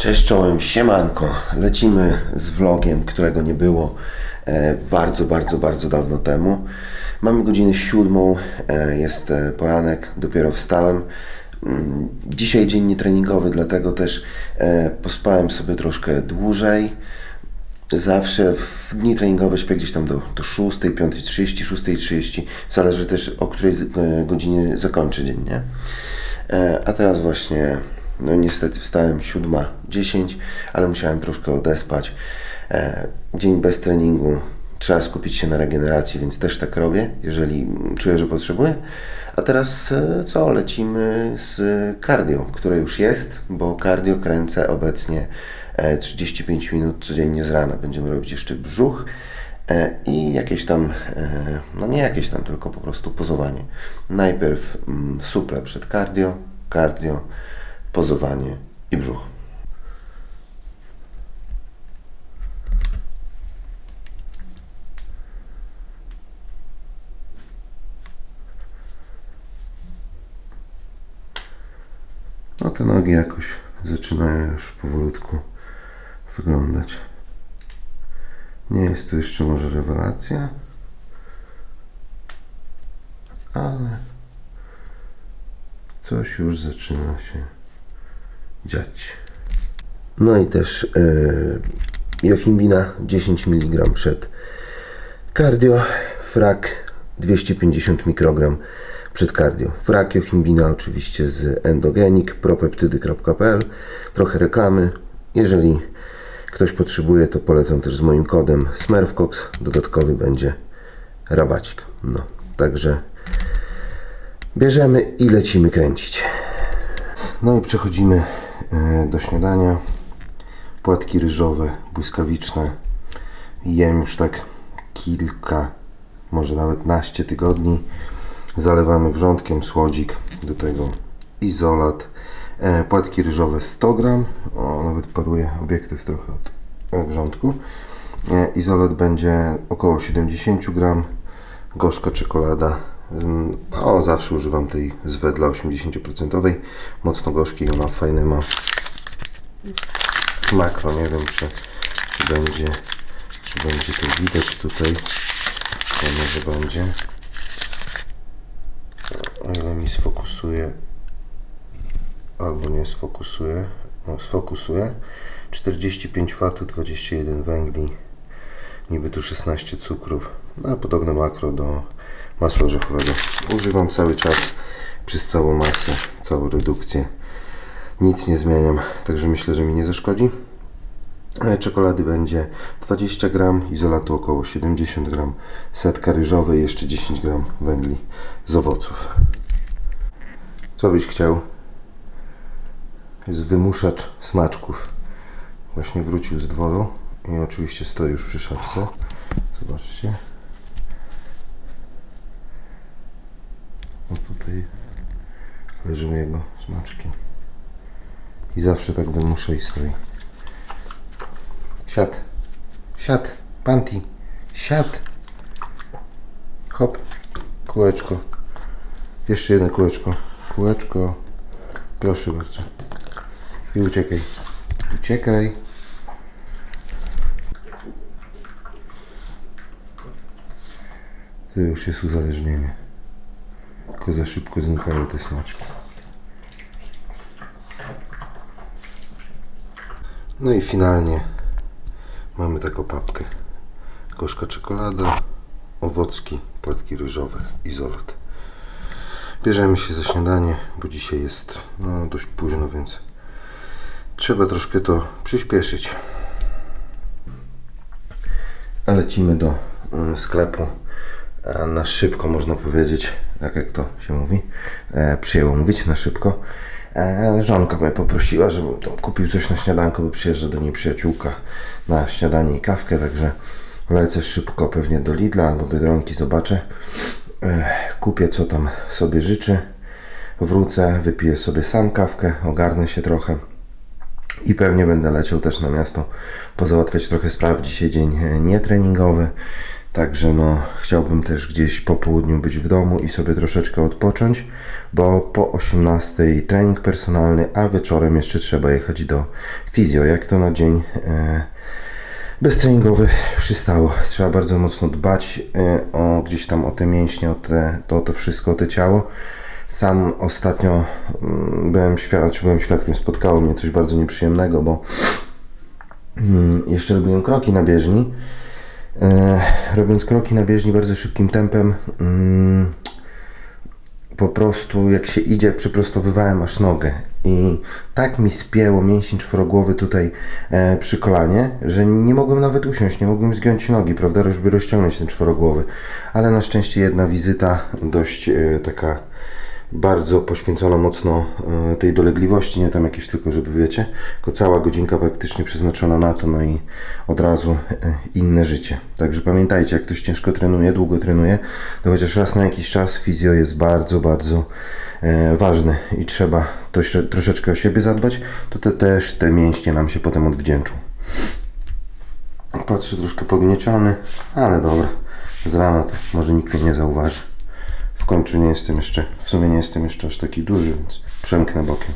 Cześć czołem, siemanko. Lecimy z vlogiem, którego nie było e, bardzo, bardzo, bardzo dawno temu. Mamy godzinę siódmą, e, jest e, poranek, dopiero wstałem. Mm, Dzisiaj dzień nietreningowy, dlatego też pospałem sobie troszkę dłużej. Zawsze w dni treningowe śpię gdzieś tam do, do 6, 5.30, 6.30. Zależy też o której godzinie zakończę dzień, nie? A teraz właśnie, no niestety wstałem 7.10, ale musiałem troszkę odespać. E, Dzień bez treningu, trzeba skupić się na regeneracji, więc też tak robię, jeżeli czuję, że potrzebuję. A teraz e, co? Lecimy z cardio, które już jest, bo cardio kręcę obecnie e, 35 minut codziennie z rana. Będziemy robić jeszcze brzuch e, i jakieś tam, e, no nie jakieś tam, tylko po prostu pozowanie. Najpierw mm, suple przed cardio, cardio, pozowanie i brzuch. No te nogi jakoś zaczynają już powolutku wyglądać. Nie jest to jeszcze może rewelacja, ale coś już zaczyna się dziać. No i też yy, Jochimbina 10 mg przed cardio, frak 250 mikrogram przed cardio. Frak Jochimbina oczywiście z Endogenik, propeptydy.pl. Trochę reklamy. Jeżeli ktoś potrzebuje, to polecam też z moim kodem SMERFCOX. Dodatkowy będzie rabacik. No, także bierzemy i lecimy kręcić. No i przechodzimy do śniadania. Płatki ryżowe, błyskawiczne. Jem już tak kilka, może nawet naście tygodni. Zalewamy wrzątkiem słodzik, do tego izolat. E, płatki ryżowe 100 gram. O, nawet paruje obiektyw trochę od e, wrzątku. E, izolat będzie około 70 gram. Gorzka czekolada. O, zawsze używam tej z wedla 80%. Mocno gorzkiej, ona fajny ma makro. Nie wiem, czy, czy będzie czy będzie to widać tutaj. To może będzie. O ile mi sfokusuje albo nie sfokusuje. No, sfokusuje. 45 fatu, 21 węgli. Niby tu 16 cukrów. No, podobne makro do masła orzechowego. Używam cały czas przez całą masę, całą redukcję. Nic nie zmieniam, także myślę, że mi nie zaszkodzi. E, Czekolady będzie 20 gram, izolatu około 70 gram, setka ryżowej, jeszcze 10 gram węgli z owoców. Co byś chciał? Jest wymuszacz smaczków. Właśnie wrócił z dworu i oczywiście stoi już przy szafce. Zobaczcie. O tutaj leżą jego smaczki. I zawsze tak wymusza i stoi. Siad. Siad. Panti. Siad. Hop. Kółeczko. Jeszcze jedno kółeczko. Kółeczko. Proszę bardzo. I uciekaj. Uciekaj. To już jest uzależnienie. Tylko za szybko znikają te smaczki. No i finalnie mamy taką papkę. Gorzka czekolada, owocki, płatki ryżowe, izolat. Bierzemy się za śniadanie, bo dzisiaj jest no, dość późno, więc trzeba troszkę to przyspieszyć. Lecimy do y, sklepu e, na szybko, można powiedzieć, tak jak to się mówi. E, przyjęło mówić na szybko. E, żonka mnie poprosiła, żebym kupił coś na śniadanko, bo przyjeżdża do niej przyjaciółka na śniadanie i kawkę, także lecę szybko pewnie do Lidla albo Biedronki, zobaczę. E, kupię co tam sobie życzy. Wrócę, wypiję sobie sam kawkę, ogarnę się trochę. I pewnie będę leciał też na miasto pozałatwiać trochę spraw. Dzisiaj dzień e, nietreningowy, Także no, chciałbym też gdzieś po południu być w domu i sobie troszeczkę odpocząć, bo po 18 trening personalny, a wieczorem jeszcze trzeba jechać do fizjo, jak to na dzień e, beztreningowy przystało. Trzeba bardzo mocno dbać e, o gdzieś tam o te mięśnie, o, te, to, to wszystko, o te ciało. Sam ostatnio mm, byłem, świad- byłem świadkiem, spotkało mnie coś bardzo nieprzyjemnego, bo mm, jeszcze robiłem kroki na bieżni. E, robiąc kroki na bieżni bardzo szybkim tempem, mm, po prostu jak się idzie, przyprostowywałem aż nogę i tak mi spięło mięsień czworogłowy tutaj e, przy kolanie, że nie mogłem nawet usiąść, nie mogłem zgiąć nogi, prawda, żeby rozciągnąć ten czworogłowy. Ale na szczęście jedna wizyta, dość e, taka bardzo poświęcona mocno e, tej dolegliwości, nie tam jakieś tylko, żeby wiecie, tylko cała godzinka praktycznie przeznaczona na to, no i od razu e, inne życie. Także pamiętajcie, jak ktoś ciężko trenuje, długo trenuje, to chociaż raz na jakiś czas fizjo jest bardzo, bardzo e, ważny i trzeba to, troszeczkę o siebie zadbać, to te, też te mięśnie nam się potem odwdzięczą. Patrzę troszkę pognieciony, ale dobra, z rana to może nikt mnie nie zauważy. Końcu nie jestem jeszcze, w sumie nie jestem jeszcze aż taki duży, więc przemknę bokiem.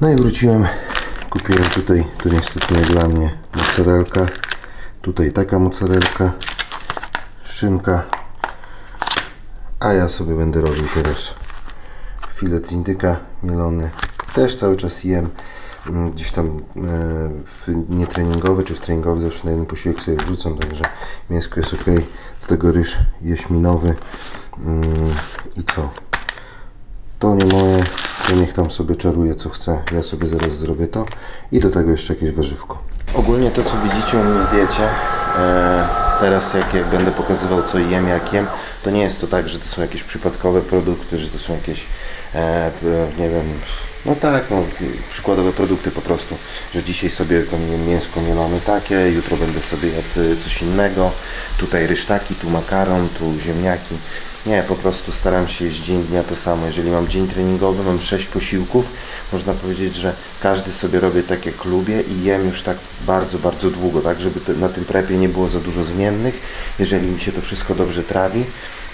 No i wróciłem, kupiłem tutaj, tu niestety nie dla mnie, mozzarelka, tutaj taka mozzarelka, szynka, a ja sobie będę robił teraz filet indyka mielony. Też cały czas jem mm, gdzieś tam e, w nietreningowy czy w treningowy zawsze na jeden posiłek sobie wrzucam, także mięsko jest ok. Do tego ryż jaśminowy i co? To nie moje, to niech tam sobie czaruje co chce. Ja sobie zaraz zrobię to i do tego jeszcze jakieś warzywko. Ogólnie to co widzicie u mnie w diecie, e, teraz jak, będę pokazywał co jem, jak jem, to nie jest to tak, że to są jakieś przypadkowe produkty, że to są jakieś, e, nie wiem, no tak, no, przykładowe produkty po prostu, że dzisiaj sobie mie- mięsko mielone takie, jutro będę sobie jadł coś innego, tutaj rysztaki, tu makaron, tu ziemniaki. Nie, po prostu staram się jeść dzień dnia to samo. Jeżeli mam dzień treningowy, mam 6 posiłków, można powiedzieć, że każdy sobie robię tak jak lubię i jem już tak bardzo, bardzo długo, tak, żeby na tym prepie nie było za dużo zmiennych. Jeżeli mi się to wszystko dobrze trawi,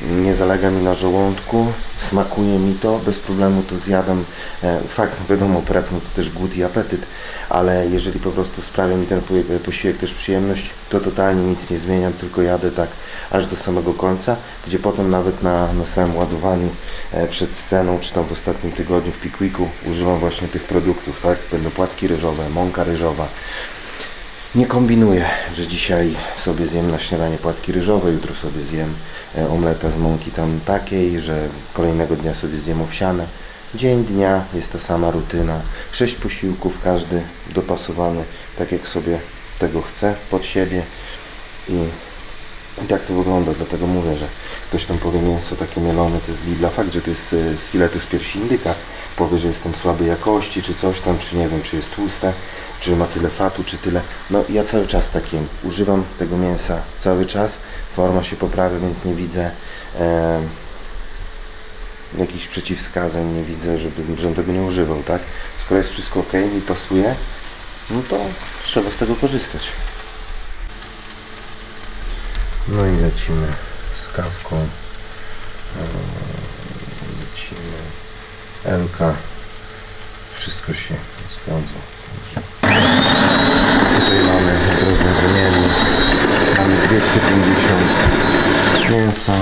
nie zalega mi na żołądku, smakuje mi to, bez problemu to zjadam. E, fakt, wiadomo, prep no to też głód i apetyt, ale jeżeli po prostu sprawia mi ten po- posiłek też przyjemność, to totalnie nic nie zmieniam, tylko jadę tak aż do samego końca, gdzie potem nawet na, na samym ładowaniu e, przed sceną, czy tam w ostatnim tygodniu w Pickwiku używam właśnie tych produktów, tak? Będą płatki ryżowe, mąka ryżowa, nie kombinuję, że dzisiaj sobie zjem na śniadanie płatki ryżowe, jutro sobie zjem e, omleta z mąki tam takiej, że kolejnego dnia sobie zjem owsiane. Dzień dnia jest ta sama rutyna. Sześć posiłków, każdy dopasowany tak jak sobie tego chce pod siebie i, i tak to wygląda. Dlatego mówię, że ktoś tam powie mięso takie mielone to jest z Lidla. Fakt, że to jest e, z filetu z piersi indyka, powie, że jest tam słabej jakości, czy coś tam, czy nie wiem, czy jest tłuste, czy ma tyle fatu, czy tyle. No ja cały czas tak jem. Używam tego mięsa cały czas. Forma się poprawia, więc nie widzę e, jakichś przeciwwskazań, nie widzę, żeby, żebym tego nie używał, tak? Skoro jest wszystko ok, mi pasuje, no to trzeba z tego korzystać. No i lecimy z kawką. Lecimy. Elka. Wszystko się zgadza. Tutaj mamy rozmiarzenienie. Mamy 250 mięsa.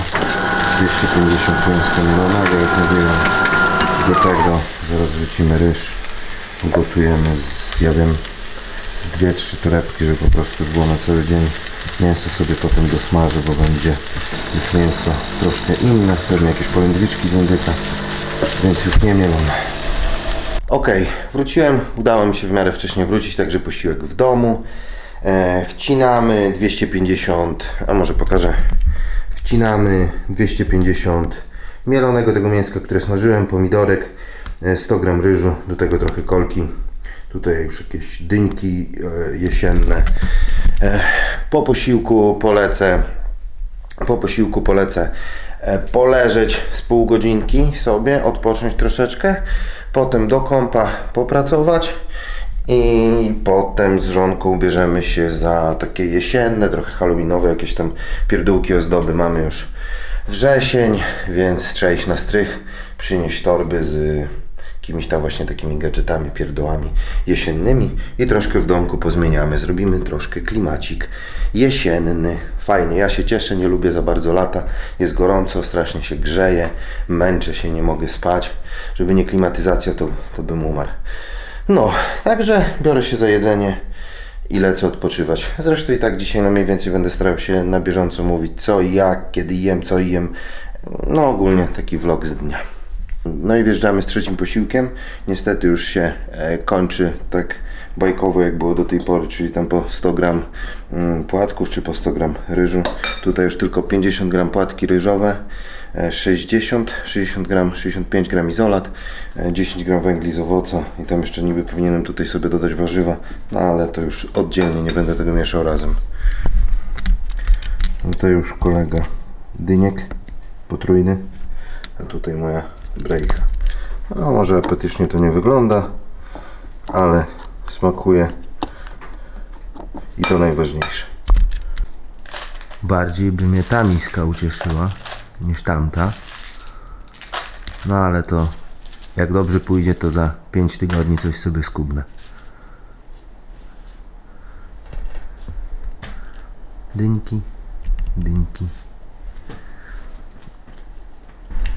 250 mięska mielonego, jak mówiłem. Do tego zaraz wrzucimy ryż. Gotujemy, zjadłem z dwie, trzy torebki, żeby po prostu było na cały dzień. Mięso sobie potem dosmażę, bo będzie już mięso troszkę inne, pewnie jakieś polędwiczki z indyka, więc już nie mielone. Ok, wróciłem, udało mi się w miarę wcześniej wrócić, także posiłek w domu. E, wcinamy 250, a może pokażę. Wcinamy 250 mielonego tego mięska, które smażyłem, pomidorek, e, 100 g ryżu, do tego trochę kolki. Tutaj już jakieś dyńki e, jesienne. Po posiłku polecę po posiłku polecę e, poleżeć z pół godzinki sobie, odpocząć troszeczkę, potem do kąpa popracować I potem z żonką bierzemy się za takie jesienne, trochę halloweenowe, jakieś tam pierdółki, ozdoby. Mamy już wrzesień, więc trzeba iść na strych, przynieść torby z jakimiś tam właśnie takimi gadżetami, pierdołami jesiennymi i troszkę w domku pozmieniamy. Zrobimy troszkę klimacik jesienny. Fajnie, ja się cieszę, nie lubię za bardzo lata. Jest gorąco, strasznie się grzeje, męczę się, nie mogę spać. Żeby nie klimatyzacja, to, to bym umarł. No, także biorę się za jedzenie i lecę odpoczywać. Zresztą i tak dzisiaj no mniej więcej będę starał się na bieżąco mówić co i jak, kiedy jem, co jem. No ogólnie taki vlog z dnia. No i wjeżdżamy z trzecim posiłkiem. Niestety już się e, kończy tak bajkowo jak było do tej pory, czyli tam po 100 gram mm, płatków czy po 100 gram ryżu. Tutaj już tylko 50 gram płatki ryżowe, e, 60, 60 gram, 65 gram izolat, e, 10 gram węgli z owoca i tam jeszcze niby powinienem tutaj sobie dodać warzywa, no ale to już oddzielnie, nie będę tego mieszał razem. Tutaj już kolega dyniek potrójny, a tutaj moja brejka. No, może apetycznie to nie wygląda, ale smakuje i to najważniejsze. Bardziej by mnie ta miska ucieszyła niż tamta. No ale to jak dobrze pójdzie, to za 5 tygodni coś sobie skubnę. Dynki, dynki.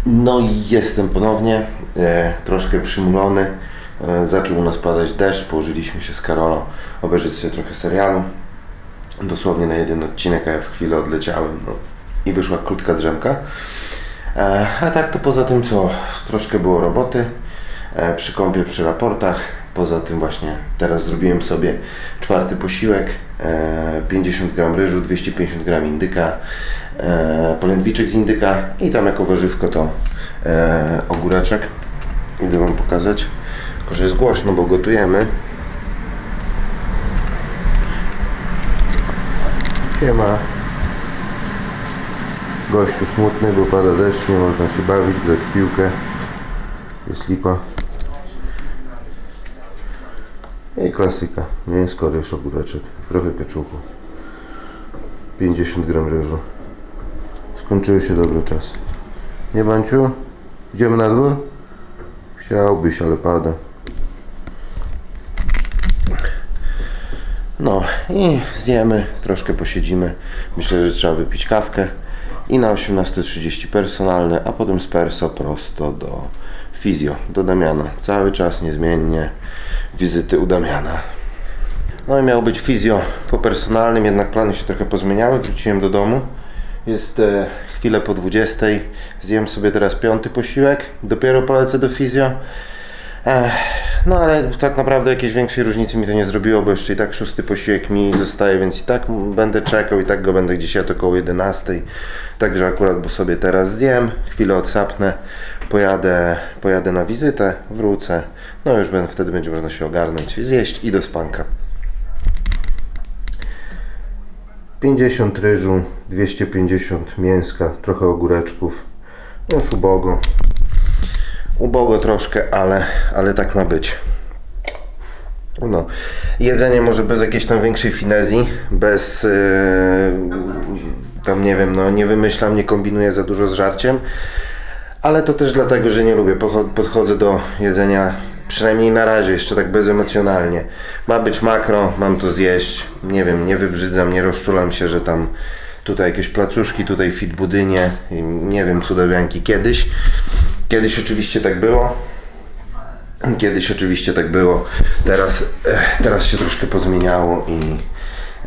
No i jestem ponownie, e, troszkę przymulony. E, zaczął u nas padać deszcz, położyliśmy się z Karolą obejrzeć sobie trochę serialu. Dosłownie na jeden odcinek, a ja w chwilę odleciałem no, i wyszła krótka drzemka. E, a tak to poza tym co, troszkę było roboty e, przy kąpie, przy raportach. Poza tym właśnie teraz zrobiłem sobie czwarty posiłek, e, 50 gram ryżu, 250 gram indyka, polędwiczek z indyka i tam jako warzywko to e, ogóreczek. Idę Wam pokazać, tylko że jest głośno, bo gotujemy. Nie ma gościu smutny, bo pada deszcz, nie można się bawić, grać w piłkę. Jest lipa. I klasyka. Mięsko, ryż, ogóreczek, trochę keczupu. 50 gram ryżu. Skończyły się dobre czasy. Nie, Banciu? Idziemy na dwór? Chciałbyś, ale pada. No i zjemy, troszkę posiedzimy. Myślę, że trzeba wypić kawkę. I na 18.30 personalne, a potem z perso prosto do fizjo, do Damiana. Cały czas niezmiennie wizyty u Damiana. No i miał być fizjo po personalnym, jednak plany się trochę pozmieniały. Wróciłem do domu. Jest e, chwilę po 20. Zjem sobie teraz piąty posiłek. Dopiero polecę do fizjo. No ale tak naprawdę jakiejś większej różnicy mi to nie zrobiło, bo jeszcze i tak szósty posiłek mi zostaje, więc i tak będę czekał i tak go będę gdzieś jadł około 11. Także akurat, bo sobie teraz zjem, chwilę odsapnę, pojadę, pojadę na wizytę, wrócę. No już będę, wtedy będzie można się ogarnąć, zjeść i do spanka. 50 ryżu, 250 mięska, trochę ogóreczków. Już ubogo. Ubogo troszkę, ale, ale tak ma być. No. Jedzenie może bez jakiejś tam większej finezji, bez yy, tam nie wiem, no nie wymyślam, nie kombinuję za dużo z żarciem, ale to też dlatego, że nie lubię. Podchodzę do jedzenia przynajmniej na razie jeszcze tak bezemocjonalnie. Ma być makro, mam to zjeść. Nie wiem, nie wybrzydzam, nie rozczulam się, że tam tutaj jakieś placuszki, tutaj fit budynie, nie wiem, cudawianki kiedyś. Kiedyś oczywiście tak było. Kiedyś oczywiście tak było. Teraz, eh, teraz się troszkę pozmieniało i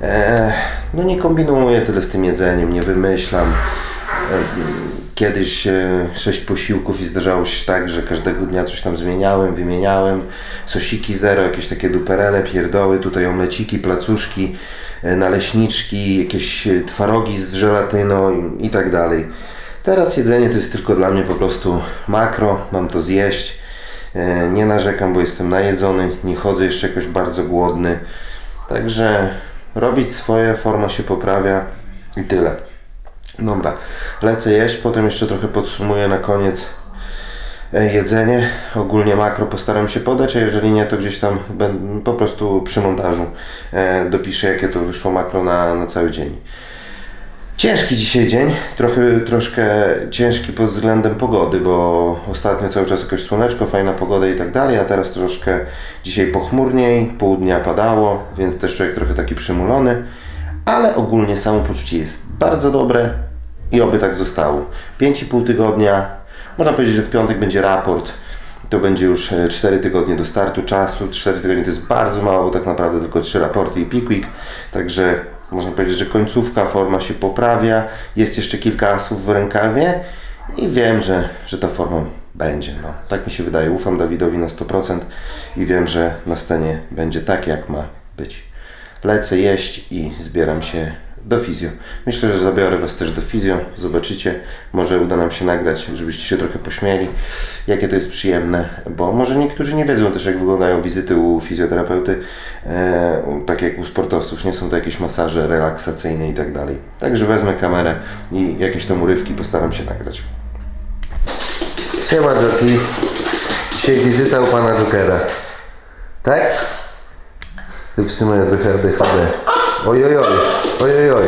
e, no nie kombinuję tyle z tym jedzeniem, nie wymyślam. E, Kiedyś e, sześć posiłków i zdarzało się tak, że każdego dnia coś tam zmieniałem, wymieniałem. Sosiki zero, jakieś takie duperele, pierdoły, tutaj omleciki, placuszki, e, naleśniczki, jakieś e, twarogi z żelatyną i, tak dalej. Teraz jedzenie to jest tylko dla mnie po prostu makro, mam to zjeść. Nie narzekam, bo jestem najedzony, nie chodzę jeszcze jakoś bardzo głodny. Także robić swoje, forma się poprawia i tyle. Dobra, lecę jeść, potem jeszcze trochę podsumuję na koniec e, jedzenie. Ogólnie makro postaram się podać, a jeżeli nie, to gdzieś tam będę, po prostu przy montażu e, dopiszę, jakie to wyszło makro na, na cały dzień. Ciężki dzisiaj dzień, trochę, troszkę ciężki pod względem pogody, bo ostatnio cały czas jakoś słoneczko, fajna pogoda i tak dalej, a teraz troszkę dzisiaj pochmurniej, pół dnia padało, więc też człowiek trochę taki przymulony, ale ogólnie samopoczucie jest bardzo dobre i oby tak zostało. 5,5 tygodnia, można powiedzieć, że w piątek będzie raport, to będzie już 4 tygodnie do startu czasu. 4 tygodnie to jest bardzo mało, bo tak naprawdę tylko 3 raporty i Pickwick. Także można powiedzieć, że końcówka, forma się poprawia. Jest jeszcze kilka asów w rękawie i wiem, że, że ta forma będzie. No, tak mi się wydaje. Ufam Dawidowi na 100% i wiem, że na scenie będzie tak, jak ma być. Lecę jeść i zbieram się do fizjo. Myślę, że zabiorę Was też do fizjo. Zobaczycie. Może uda nam się nagrać, żebyście się trochę pośmieli, jakie to jest przyjemne, bo może niektórzy nie wiedzą też, jak wyglądają wizyty u fizjoterapeuty, e, tak jak u sportowców. Nie są to jakieś masaże relaksacyjne i tak dalej. Także wezmę kamerę i jakieś tam urywki postaram się nagrać. Siema Joki. Dzisiaj wizyta u Pana Jokera. Tak? Te psy mają trochę ADHD. Oj, oj, oj, oj, oj, oj.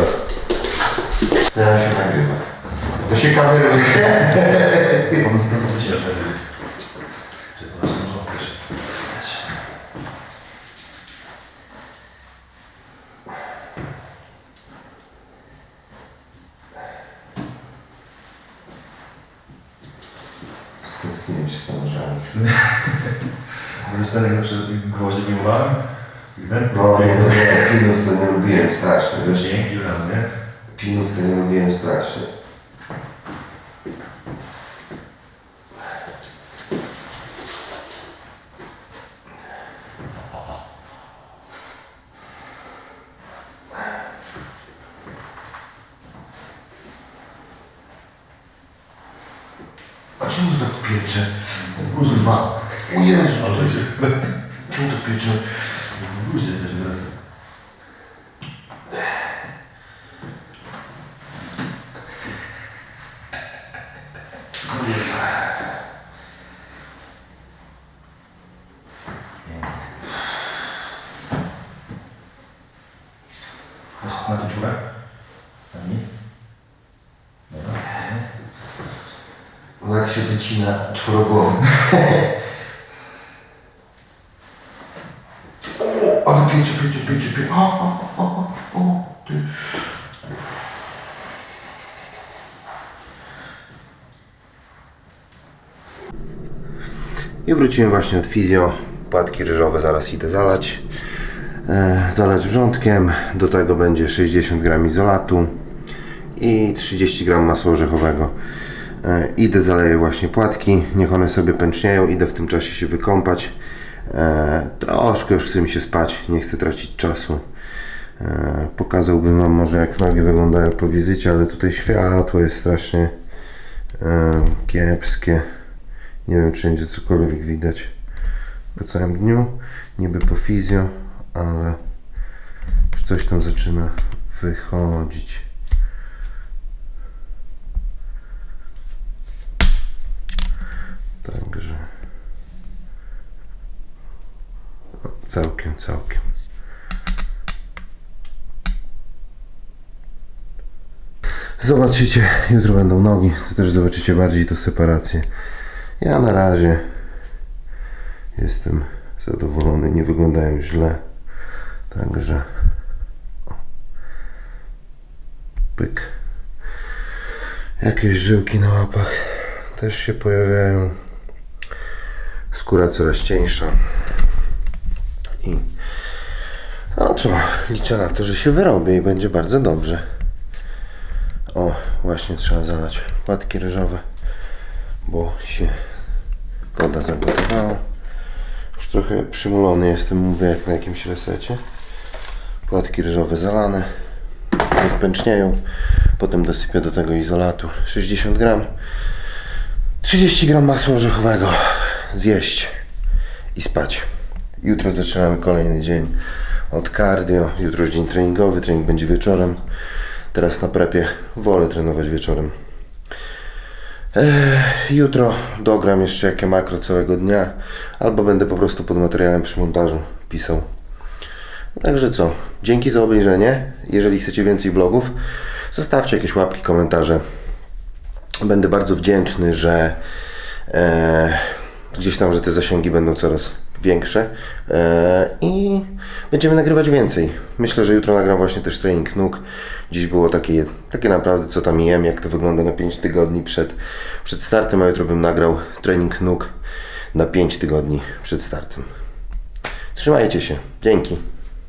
Teraz się nagrywa. To się kameruje. On stąd myślał, że że to nasz rząd też. Stęskniłem się samorządem. Może jak zawsze gwoździe wyjmowałem? No, nie, nie, pinów to nie lubiłem strasznie, wiesz? Dzięki, rano, nie? Pinów to nie lubiłem strasznie. A czemu to tak piecze? Kurwa. O Jezu. Ale to się... Czemu to piecze? W ludzie jesteśmy teraz. Masz na tą czurę? Ani? Dobra. No jak się wycina czworogłową. ale piecze, piecze, piecze. O, o, o, o, o, ty. I wróciłem właśnie od fizjo. Płatki ryżowe zaraz idę zalać. E, zalać wrzątkiem. Do tego będzie 60 gram izolatu i 30 gram masła orzechowego. E, idę zaleję właśnie płatki, niech one sobie pęcznieją, idę w tym czasie się wykąpać. E, troszkę już chce mi się spać, nie chcę tracić czasu. E, pokazałbym Wam może jak nogi wyglądają po wizycie, ale tutaj światło jest strasznie kiepskie. Nie wiem czy będzie cokolwiek widać po całym dniu, niby po fizjo, ale już coś tam zaczyna wychodzić. Także no, całkiem, całkiem. Zobaczycie, jutro będą nogi, to też zobaczycie bardziej to separację. Ja na razie jestem zadowolony, nie wyglądają źle. Także pyk. Jakieś żyłki na łapach też się pojawiają. Skóra coraz cieńsza. I no co, liczę na to, że się wyrobię i będzie bardzo dobrze. O, właśnie trzeba zalać płatki ryżowe, bo się woda zagotowała. Już trochę przymulony jestem, mówię jak na jakimś resecie. Płatki ryżowe zalane. Niech pęcznieją. Potem dosypię do tego izolatu 60 gram. 30 gram masła orzechowego. Zjeść i spać. Jutro zaczynamy kolejny dzień od cardio. Jutro już dzień treningowy. Trening będzie wieczorem. Teraz na prepie wolę trenować wieczorem. Jutro dogram jeszcze jakie makro całego dnia, albo będę po prostu pod materiałem przy montażu pisał. Także co, dzięki za obejrzenie. Jeżeli chcecie więcej vlogów, zostawcie jakieś łapki, komentarze. Będę bardzo wdzięczny, że e, gdzieś tam, że te zasięgi będą coraz większe e, i będziemy nagrywać więcej. Myślę, że jutro nagram właśnie też trening nóg. Dziś było takie, takie naprawdę, co tam jem, jak to wygląda na 5 tygodni przed, przed startem, a jutro bym nagrał trening nóg na 5 tygodni przed startem. Trzymajcie się. Dzięki.